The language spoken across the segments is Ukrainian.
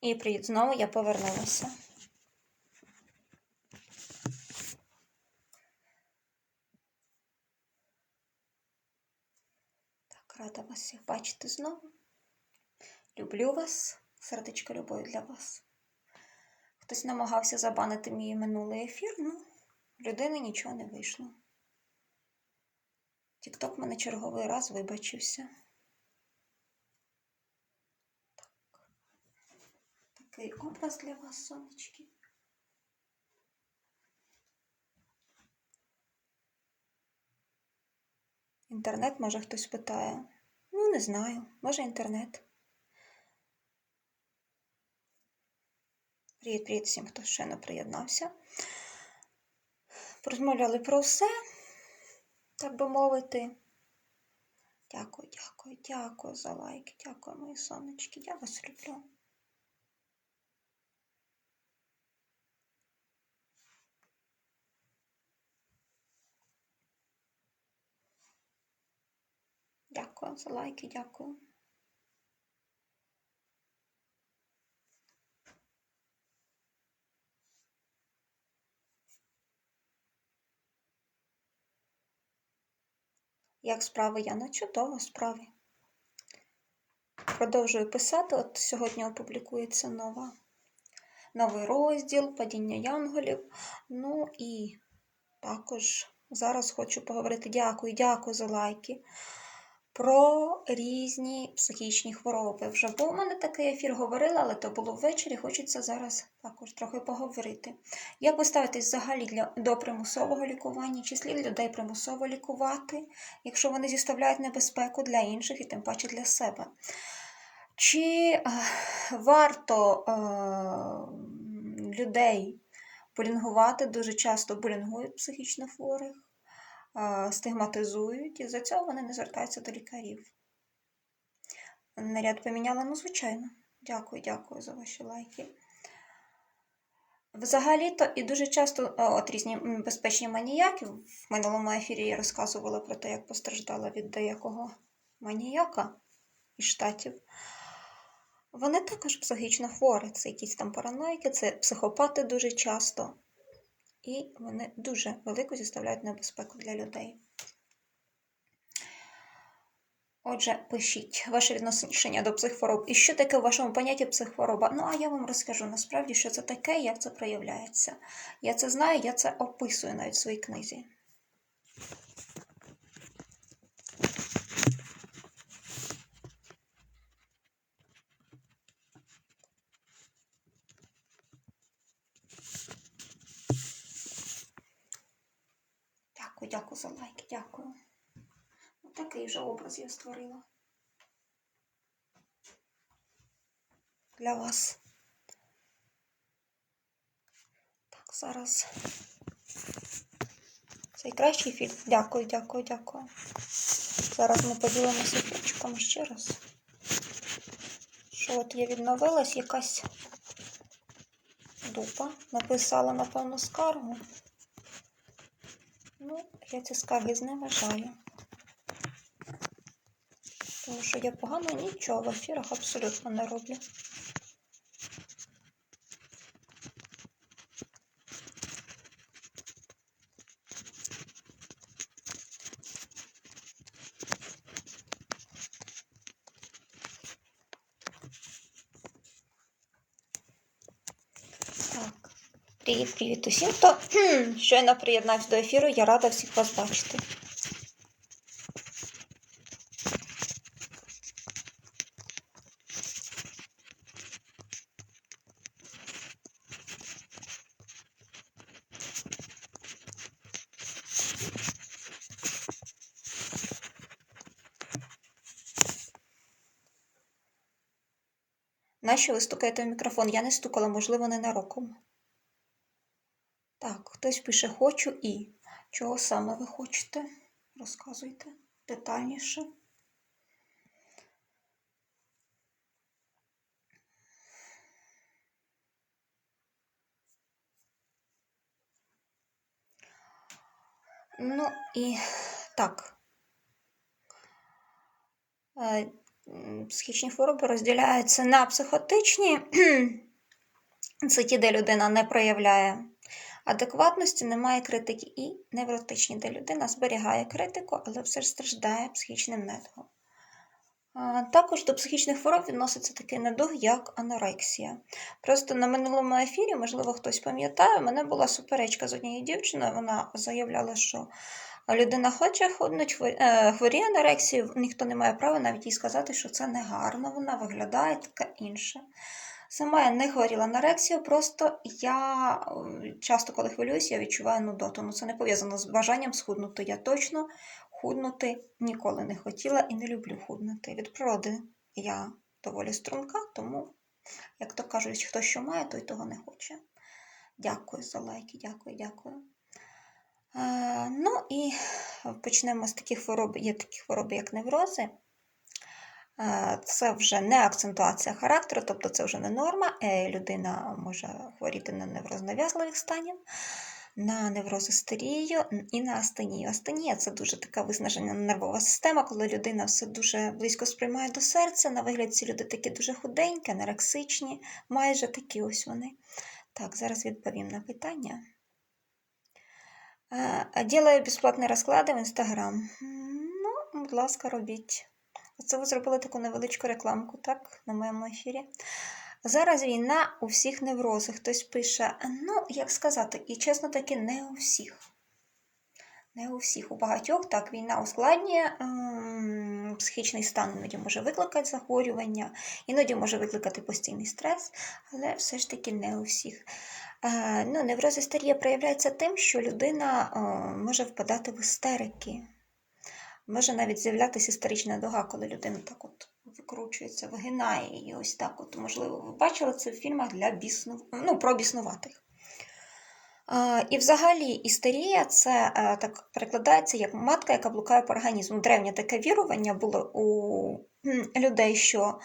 І привіт, знову я повернулася. Так, рада вас всіх бачити знову. Люблю вас, сердечко любові для вас. Хтось намагався забанити мій минулий ефір, ну, людини нічого не вийшло. Тікток мене черговий раз вибачився. Такий образ для вас, сонечки. Інтернет, може, хтось питає. Ну, не знаю, може інтернет. Привіт, привіт всім, хто ще не приєднався. Порозмовляли про все, так би мовити. Дякую, дякую, дякую за лайки, дякую, мої сонечки. Я вас люблю. Дякую за лайки, дякую. Як справи я на чудово справі. Продовжую писати. От сьогодні опублікується нова, новий розділ Падіння Янголів. Ну і також зараз хочу поговорити. Дякую, дякую за лайки. Про різні психічні хвороби. Вже був у мене такий ефір говорила, але то було ввечері. Хочеться зараз також трохи поговорити. Як ви ставитесь взагалі для, до примусового лікування? Чи слід людей примусово лікувати, якщо вони зіставляють небезпеку для інших і тим паче для себе? Чи е, варто е, людей булінгувати? Дуже часто булінгують психічно хворих? Стигматизують, і за цього вони не звертаються до лікарів. Наряд поміняла, ну, звичайно. Дякую, дякую за ваші лайки. Взагалі-то і дуже часто от різні безпечні маніяки. В минулому ефірі я розказувала про те, як постраждала від деякого маніяка із штатів. Вони також психічно хворі. Це якісь там параноїки, це психопати дуже часто і вони дуже велику зіставляють небезпеку для людей. Отже, пишіть ваше відношення до психхвороб. І що таке в вашому понятті психхвороба? Ну, а я вам розкажу насправді, що це таке, як це проявляється. Я це знаю, я це описую навіть в своїй книзі. Дякую, за лайки, дякую. Ось такий вже образ я створила. Для вас. Так, зараз. Цей кращий фільм. Дякую, дякую, дякую. Зараз ми поділимося фільчиком ще раз. Що от я відновилась якась дупа. Написала, напевно, скаргу. Я ці скарги зневажаю. Тому що я погано нічого в ефірах абсолютно не роблю. Привіт, привіт усім, хто щойно приєднався до ефіру. Я рада всіх вас бачити. Нащо ви стукаєте в мікрофон? Я не стукала, можливо, ненароком. Так, хтось пише хочу і. Чого саме ви хочете? Розказуйте детальніше. Ну і так. Е, психічні хвороби розділяються на психотичні, це ті, де людина не проявляє адекватності, немає критики, і невротичні, де людина зберігає критику, але все ж страждає психічним недугом. Також до психічних хвороб відноситься такий недуг, як анорексія. Просто на минулому ефірі, можливо, хтось пам'ятає, у мене була суперечка з однією дівчиною. Вона заявляла, що людина хоче худнуть, е, хворіє анорексією, ніхто не має права навіть їй сказати, що це негарно, вона виглядає таке інше. Сама я не хворіла анорексією, просто я е, часто, коли хвилююся, я відчуваю нудоту. Ну, це не пов'язано з бажанням схуднути. Я точно худнути ніколи не хотіла і не люблю худнути. Від природи я доволі струнка, тому, як то кажуть, хто що має, той того не хоче. Дякую за лайки, дякую, дякую. Е, ну і почнемо з таких хвороб. Є такі хвороби, як неврози. Е, Це вже не акцентуація характеру, тобто це вже не норма. Е, Людина може хворіти на невроз нав'язливих станів, на неврозистерію і на астенію. Астенія це дуже така виснажена нервова система, коли людина все дуже близько сприймає до серця. На вигляд ці люди такі дуже худенькі, анорексичні, майже такі ось вони. Так, зараз відповім на питання. Е, Ділаю безплатні розклади в Інстаграм. Ну, будь ласка, робіть. Оце ви зробили таку невеличку рекламку, так, на моєму ефірі. Зараз війна у всіх неврозах. Хтось пише, ну, як сказати, і чесно таки, не у всіх. Не у всіх. У багатьох так війна ускладнює психічний стан, іноді може викликати захворювання, іноді може викликати постійний стрес, але все ж таки не у всіх. Е, ну, неврозистерія проявляється тим, що людина е, може впадати в істерики. Може навіть з'являтися істерична дуга, коли людина так от викручується, вигинає її ось так. От, можливо, ви бачили це в фільмах для біснув... ну, про біснуватих. І взагалі істерія це так перекладається як матка, яка блукає по організму. Древнє таке вірування було у людей, що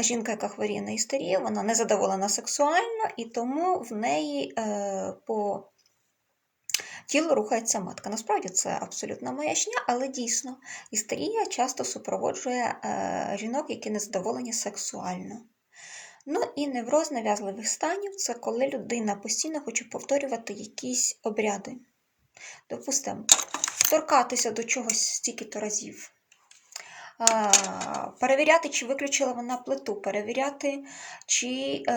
жінка, яка хворіє на істерію, вона не задоволена сексуально, і тому в неї е, по тілу рухається матка. Насправді це абсолютна маячня, але дійсно істерія часто супроводжує е, жінок, які незадоволені сексуально. Ну і невроз нав'язливих станів це коли людина постійно хоче повторювати якісь обряди. Допустимо, торкатися до чогось стільки-то разів. Перевіряти, чи виключила вона плиту, перевіряти, чи е,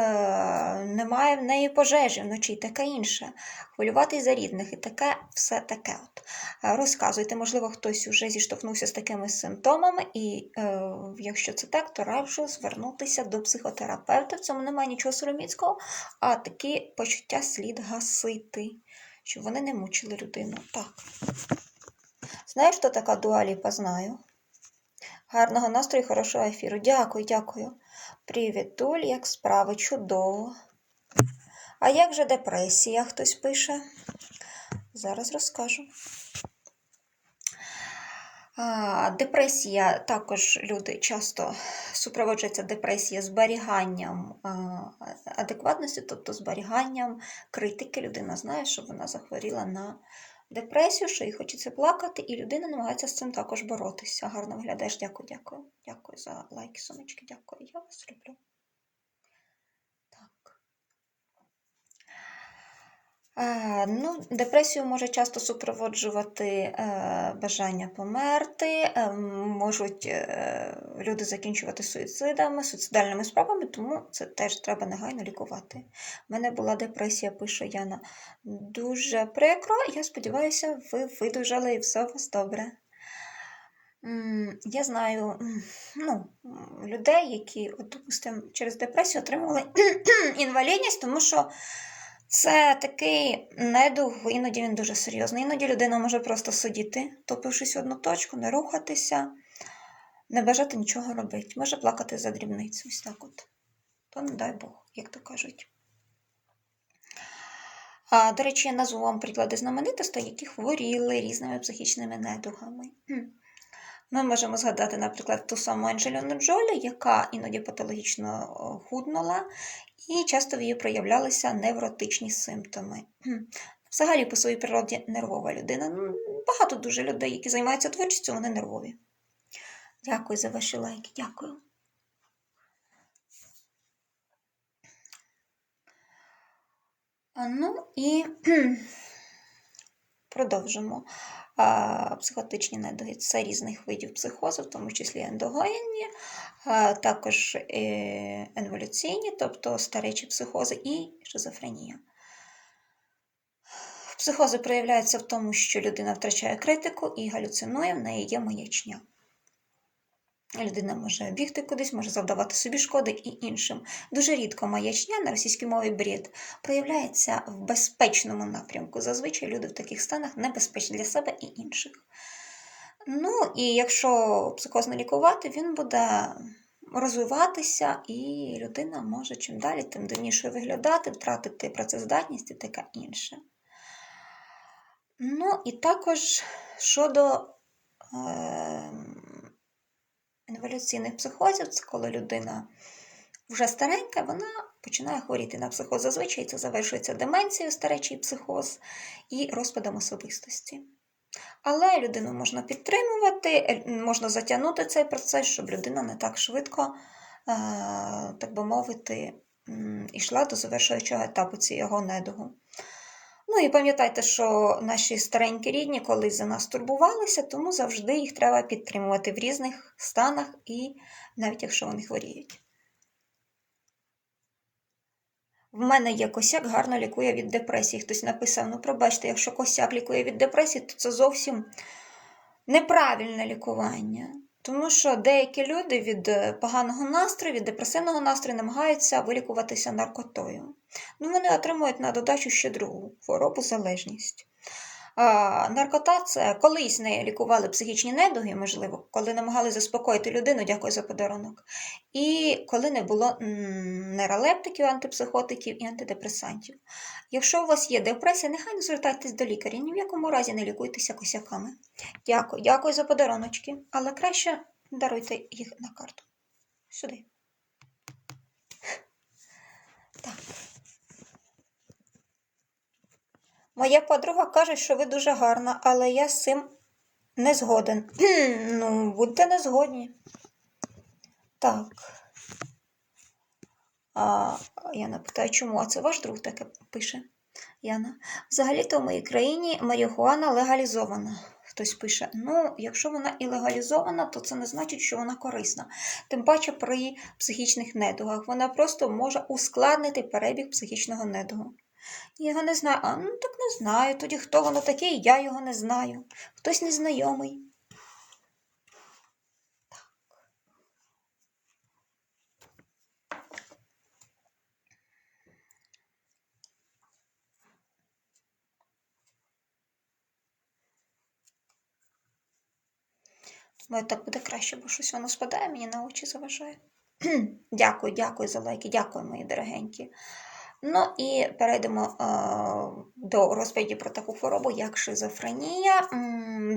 немає в неї пожежі вночі таке інше. Хвилюватись за рідних і таке, все таке. От. Е, Розказуйте, можливо, хтось вже зіштовхнувся з такими симптомами, і е, якщо це так, то раджу звернутися до психотерапевта. В цьому немає нічого сороміцького, а такі почуття слід гасити, щоб вони не мучили людину. Так. Знаєш, хто така дуаліпа? Знаю. Гарного настрою, хорошого ефіру. Дякую, дякую. Привіт, Туль, як справи? Чудово. А як же депресія? Хтось пише? Зараз розкажу. А, депресія також люди часто супроводжується депресія зберіганням а, адекватності, тобто зберіганням критики. Людина знає, що вона захворіла на депресію, що їй хочеться плакати, і людина намагається з цим також боротися. Гарно виглядаєш. Дякую, дякую. Дякую за лайки, сонечки. Дякую. Я вас люблю. Так. Е, ну, депресію може часто супроводжувати е, бажання померти, е, можуть е, люди закінчувати суїцидами, суїцидальними справами, тому це теж треба негайно лікувати. У мене була депресія, пише Яна. Дуже прикро. Я сподіваюся, ви видужали і все у вас добре. Я знаю ну, людей, які, от, допустимо, через депресію отримали інвалідність, тому що це такий недуг, іноді він дуже серйозний. Іноді людина може просто сидіти, топившись в одну точку, не рухатися, не бажати нічого робити. Може плакати за дрібницю. Ось так от. То не дай Бог, як то кажуть. До речі, я назву вам приклади знаменитостей, які хворіли різними психічними недугами. Ми можемо згадати, наприклад, ту саму Анджеліну Джолі, яка іноді патологічно худнула, і часто в її проявлялися невротичні симптоми. Взагалі, по своїй природі, нервова людина. Багато дуже людей, які займаються творчістю, вони нервові. Дякую за ваші лайки, дякую. Ну і продовжимо. Психотичні недуги це різних видів психозу, в тому числі ендогенні, також еволюційні, тобто старечі психози і шизофренія. Психози проявляються в тому, що людина втрачає критику і галюцинує, в неї є маячня. Людина може бігти кудись, може завдавати собі шкоди і іншим. Дуже рідко маячня на російській мові бред проявляється в безпечному напрямку. Зазвичай люди в таких станах небезпечні для себе і інших. Ну, і якщо психоз не лікувати, він буде розвиватися, і людина може чим далі, тим дивнішою виглядати, втратити працездатність і таке інше. Ну, і також щодо. Е- інволюційних психозів це коли людина вже старенька, вона починає хворіти на психоз. Зазвичай це завершується деменцією, старечий психоз і розпадом особистості. Але людину можна підтримувати, можна затягнути цей процес, щоб людина не так швидко, так би мовити, йшла до завершуючого етапу цього недугу. Ну і пам'ятайте, що наші старенькі рідні колись за нас турбувалися, тому завжди їх треба підтримувати в різних станах і навіть якщо вони хворіють. В мене є косяк, гарно лікує від депресії. Хтось написав: ну, пробачте, якщо косяк лікує від депресії, то це зовсім неправильне лікування. Тому що деякі люди від е, поганого настрою, від депресивного настрою намагаються вилікуватися наркотою. Ну, Вони отримують на додачу ще другу хворобу залежність. Наркота це колись не лікували психічні недуги, можливо, коли намагалися заспокоїти людину, дякую за подарунок. І коли не було нейролептиків, антипсихотиків і антидепресантів. Якщо у вас є депресія, нехай не звертайтесь до лікаря, ні в якому разі не лікуйтеся косяками. Дякую, дякую за подаруночки, але краще даруйте їх на карту. Сюди. Моя подруга каже, що ви дуже гарна, але я з цим не згоден. ну, будьте не згодні. Так. А, Яна питає, чому? А це ваш друг таке пише. Яна. Взагалі-то в моїй країні марихуана легалізована. Хтось пише, ну, якщо вона і легалізована, то це не значить, що вона корисна. Тим паче при психічних недугах. Вона просто може ускладнити перебіг психічного недугу. Його не знаю. А ну так не знаю. Тоді хто воно таке, я його не знаю. Хтось незнайомий. Так. Думаю, так буде краще, бо щось воно спадає, мені на очі заважає. дякую, дякую за лайки, дякую, мої дорогенькі. Ну і перейдемо е, до розповіді про таку хворобу, як шизофренія.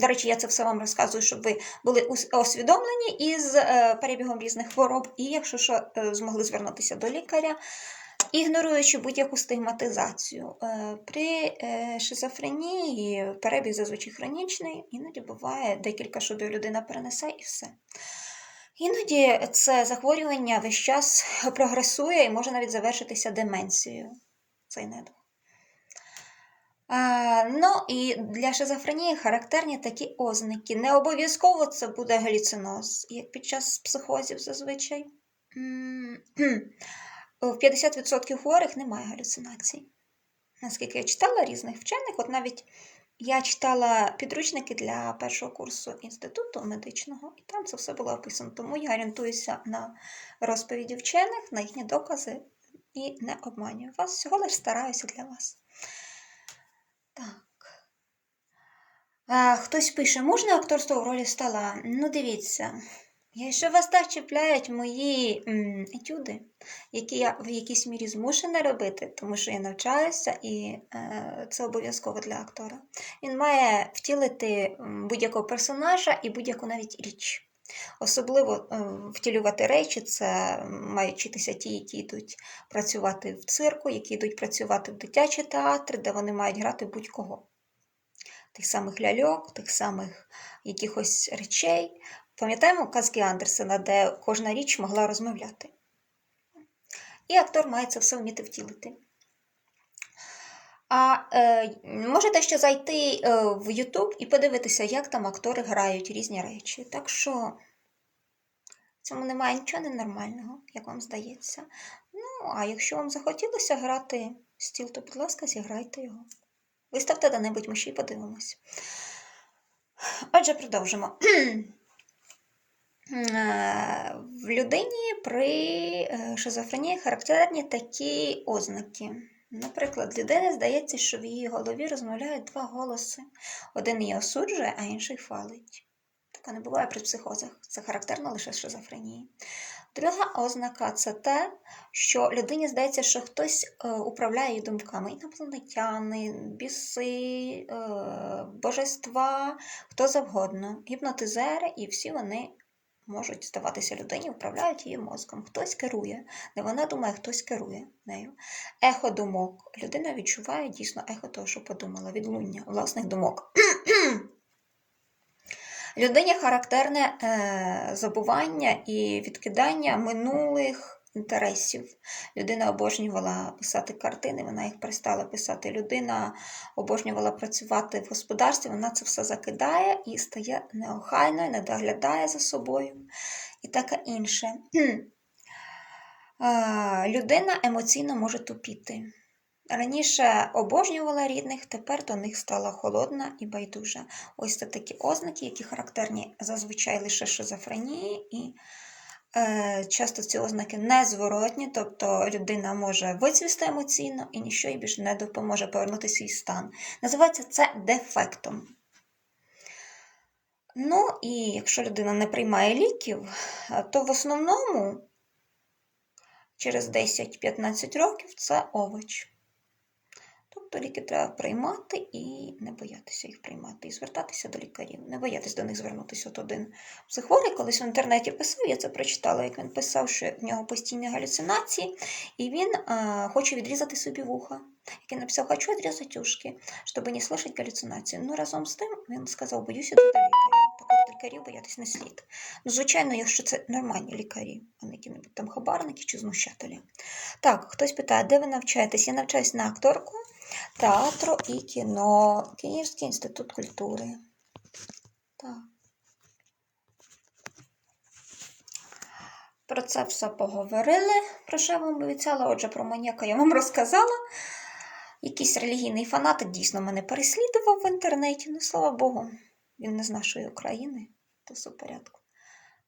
До речі, я це все вам розказую, щоб ви були освідомлені із е, перебігом різних хвороб, і якщо що, е, змогли звернутися до лікаря, ігноруючи будь-яку стигматизацію. При шизофренії перебіг зазвичай хронічний, іноді буває декілька шубів людина перенесе і все. Іноді це захворювання весь час прогресує і може навіть завершитися деменцією. Цей недуг. А, Ну і для шизофренії характерні такі ознаки. Не обов'язково це буде галюциноз, як під час психозів зазвичай. В 50% хворих немає галюцинацій. Наскільки я читала різних вчених, от навіть я читала підручники для першого курсу інституту медичного, і там це все було описано. Тому я орієнтуюся на розповіді вчених, на їхні докази і не обманюю вас. Всього лиш стараюся для вас. Так. А, Хтось пише, можна акторство в ролі стола? Ну, дивіться. Якщо вас так чіпляють мої м, етюди, які я в якійсь мірі змушена робити, тому що я навчаюся, і е, це обов'язково для актора, він має втілити будь-якого персонажа і будь-яку навіть річ. Особливо е, втілювати речі, це мають вчитися ті, які йдуть працювати в цирку, які йдуть працювати в дитячі театри, де вони мають грати будь-кого. Тих самих ляльок, тих самих якихось речей. Пам'ятаємо казки Андерсена, де кожна річ могла розмовляти. І актор має це все вміти втілити. А е, можете ще зайти е, в YouTube і подивитися, як там актори грають різні речі. Так що в цьому немає нічого ненормального, як вам здається. Ну, а якщо вам захотілося грати стіл, то, будь ласка, зіграйте його. Виставте де-небудь, ми ще й подивимось. Отже, продовжимо. В людині при е, шизофренії характерні такі ознаки. Наприклад, людині здається, що в її голові розмовляють два голоси. Один її осуджує, а інший хвалить. Таке не буває при психозах. Це характерно лише шизофренії. Друга ознака це те, що людині здається, що хтось е, управляє її думками. Інопланетяни, біси, е, божества, хто завгодно, гіпнотизери, і всі вони можуть здаватися людині, управляють її мозком. Хтось керує, не вона думає, хтось керує нею. Ехо думок. Людина відчуває дійсно ехо того, що подумала, відлуння власних думок. Людині характерне е, забування і відкидання минулих інтересів. Людина обожнювала писати картини, вона їх перестала писати. Людина обожнювала працювати в господарстві, вона це все закидає і стає неохайною, не доглядає за собою і таке інше. Людина емоційно може тупіти. Раніше обожнювала рідних, тепер до них стала холодна і байдужа. Ось це такі ознаки, які характерні зазвичай лише шизофренії, і часто ці ознаки незворотні, тобто людина може вицвісти емоційно і нічого їй більше не допоможе повернути свій стан. Називається це дефектом. Ну, і якщо людина не приймає ліків, е, то в основному через 10-15 років це овоч. Тобто ліки треба приймати і не боятися їх приймати, і звертатися до лікарів, не боятися до них звернутися. От один психолог колись в інтернеті писав, я це прочитала, як він писав, що в нього постійні галюцинації, і він а, хоче відрізати собі вуха. Який написав, хочу відрізати ушки, щоб не слышати галюцинації. Ну, разом з тим він сказав, боюся до лікаря. Так лікарів боятись не слід. Ну, звичайно, якщо це нормальні лікарі, а не які-небудь там хабарники чи знущателі. Так, хтось питає, де ви навчаєтесь? Я навчаюсь на акторку театру і кіно, Київський інститут культури. Так. Про це все поговорили, про що я вам обіцяла. Отже, про маніяка я вам розказала. Якийсь релігійний фанатик дійсно мене переслідував в інтернеті. Ну, слава Богу, він не з нашої України, то все в порядку.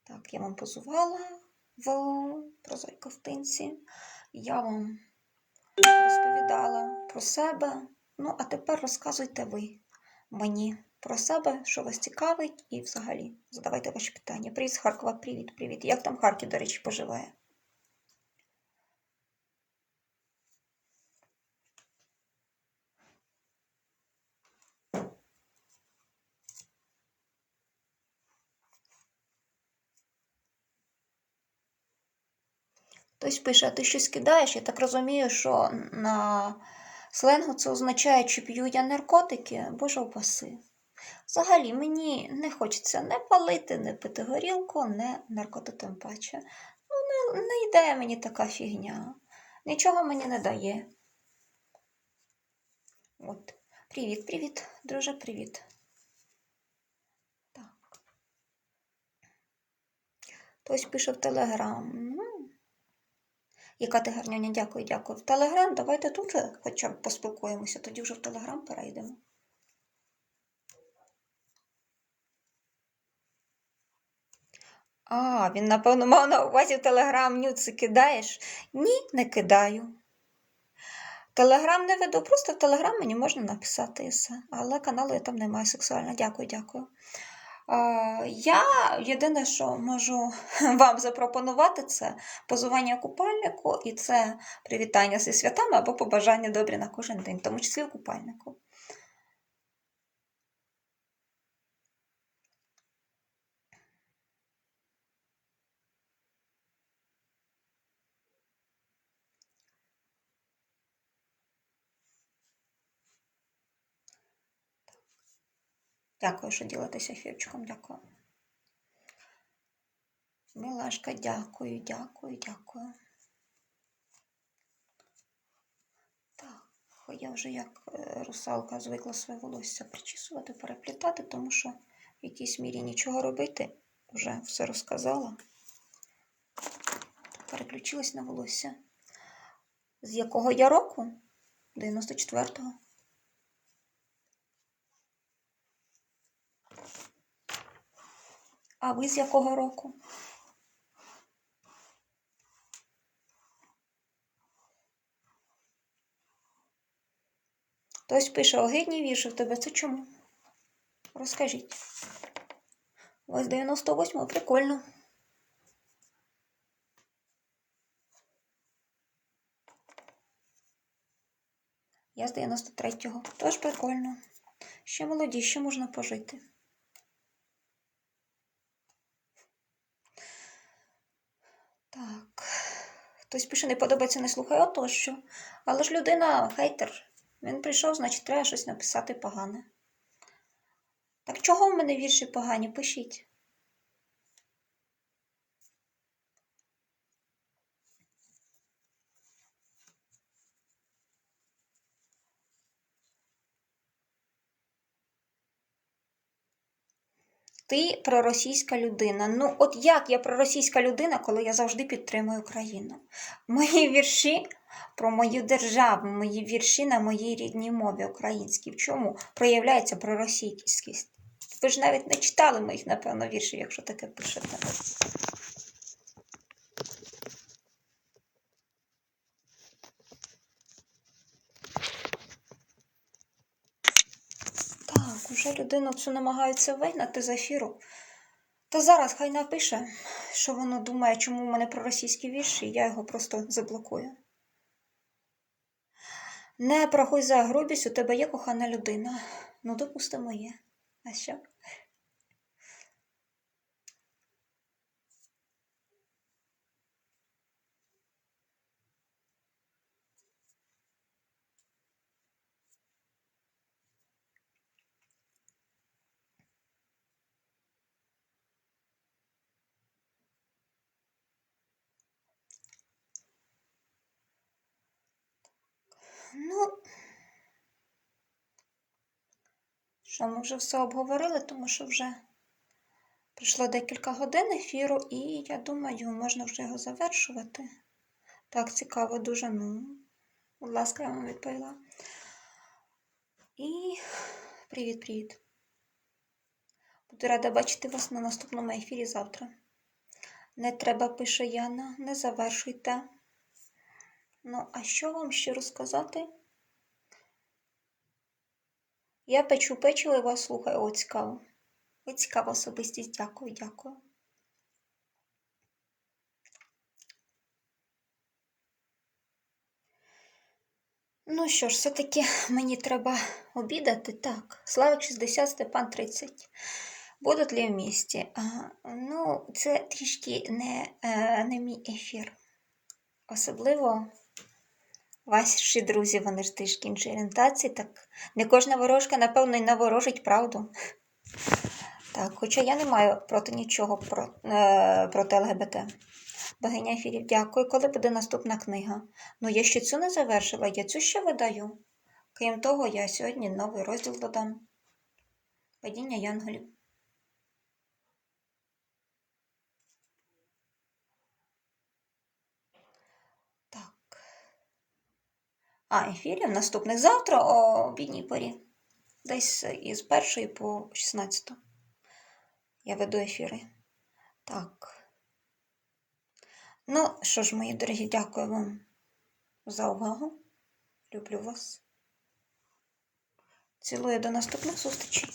Так, я вам позувала в прозой ковтинці. Я вам розповідала про себе. Ну, а тепер розказуйте ви мені про себе, що вас цікавить, і взагалі задавайте ваші питання. Привіт з Харкова, привіт, привіт. Як там Харків, до речі, поживає? Хтось пише, а ти щось кидаєш? Я так розумію, що на сленгу це означає, чи п'ю я наркотики, боже упаси. Взагалі, мені не хочеться не палити, не пити горілку, не наркоту тим паче. Ну, не, не йде мені така фігня. Нічого мені не дає. От. Привіт, привіт, друже, привіт. Так. Хтось пише в Телеграм. Яка ти гарняня, дякую, дякую. В Телеграм, давайте тут хоча б поспілкуємося, тоді вже в Телеграм перейдемо. А, він, напевно, мав на увазі в Телеграм нюци кидаєш? Ні, не кидаю. Телеграм не веду, просто в Телеграм мені можна написати все. Але каналу я там не маю сексуально. Дякую, дякую. Я єдине, що можу вам запропонувати, це позування купальнику, і це привітання зі святами або побажання добрі на кожен день, в тому числі в купальнику. Дякую, що ділитеся ефірчиком. Дякую. Милашка, дякую, дякую, дякую. Так. Я вже як е, русалка звикла своє волосся причісувати, переплітати, тому що в якійсь мірі нічого робити. Вже все розказала. Переключилась на волосся. З якого я року? 94-го. А ви з якого року? Хтось пише огидні вірші в тебе. Це чому? Розкажіть. У вас 98-го прикольно. Я з 93-го. Тож прикольно. Ще молоді, ще можна пожити. Так. Хтось пише, не подобається, не слухай, отощо. Але ж людина хейтер. Він прийшов, значить, треба щось написати погане. Так чого в мене вірші погані? Пишіть. Ти проросійська людина. Ну, от як я проросійська людина, коли я завжди підтримую країну? Мої вірші про мою державу, мої вірші на моїй рідній мові українській. В чому проявляється проросійськість? Ви ж навіть не читали моїх, напевно, віршів, якщо таке пишете. Уже людину цю намагаються вигнати з ефіру. Та зараз хай напише, що воно думає, чому в мене проросійські вірші, і я його просто заблокую. Не прохуй за грубість, у тебе є кохана людина. Ну, допустимо, є. А що? Ну, що ми вже все обговорили, тому що вже пройшло декілька годин ефіру, і я думаю, можна вже його завершувати. Так, цікаво, дуже, ну, будь ласка, я вам відповіла. І привіт-привіт. Буду рада бачити вас на наступному ефірі завтра. Не треба, пише Яна, не завершуйте. Ну, а що вам ще розказати? Я печу печиво і вас слухаю. О, цікаво. Ви цікава особистість. Дякую, дякую. Ну що ж, все-таки мені треба обідати. Так, Славик 60, Степан 30. Будуть ли в місті? А, ну, це трішки не, е, не мій ефір. Особливо ваші друзі, вони ж трішки іншої орієнтації, так не кожна ворожка, напевно, і наворожить правду. Так, хоча я не маю проти нічого про, е, проти ЛГБТ. Богиня ефірів, дякую. Коли буде наступна книга? Ну, я ще цю не завершила, я цю ще видаю. Крім того, я сьогодні новий розділ додам. Падіння янголів. А, ефірів наступних завтра о обідній порі. Десь із першої по 16. Я веду ефіри. Так. Ну, що ж, мої дорогі, дякую вам за увагу. Люблю вас. Цілую до наступних зустрічей.